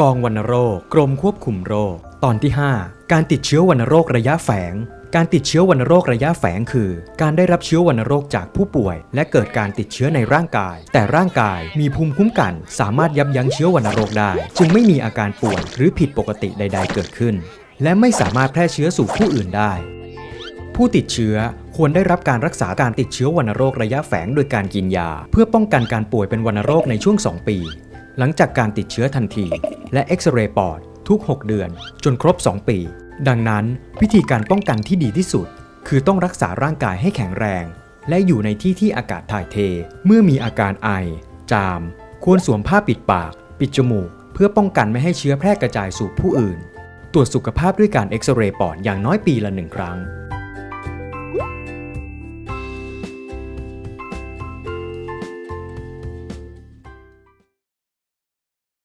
กองวัณโรค กรมควบคุมโรค ตอนที่ 5 การติดเชื้อวัณโรคระยะแฝง การติดเชื้อวัณโรคระยะแฝงคือ การได้รับเชื้อวัณโรคจากผู้ป่วย และเกิดการติดเชื้อในร่างกาย แต่ร่างกายมีภูมิคุ้มกัน สามารถยับยั้งเชื้อวัณโรคได้ จึงไม่มีอาการป่วยหรือผิดปกติใด ๆ เกิดขึ้น และไม่สามารถแพร่เชื้อสู่ผู้อื่นได้ ผู้ติดเชื้อควรได้รับการรักษาการติดเชื้อวัณโรคระยะแฝงโดยการกินยา เพื่อป้องกันการป่วยเป็นวัณโรคในช่วง 2 ปี หลังจากการติดเชื้อทันที และเอ็กซเรย์ปอดทุก 6 เดือน จนครบ 2 ปี ดังนั้นวิธีการป้องกันที่ดีที่สุด คือต้องรักษาร่างกายให้แข็งแรง และอยู่ในที่ที่อากาศถ่ายเท เมื่อมีอาการไอ จาม ควรสวมผ้าปิดปาก ปิดจมูก เพื่อป้องกันไม่ให้เชื้อแพร่กระจายสู่ผู้อื่น ตรวจสุขภาพด้วยการเอ็กซเรย์ปอดอย่างน้อยปีละหนึ่งครั้ง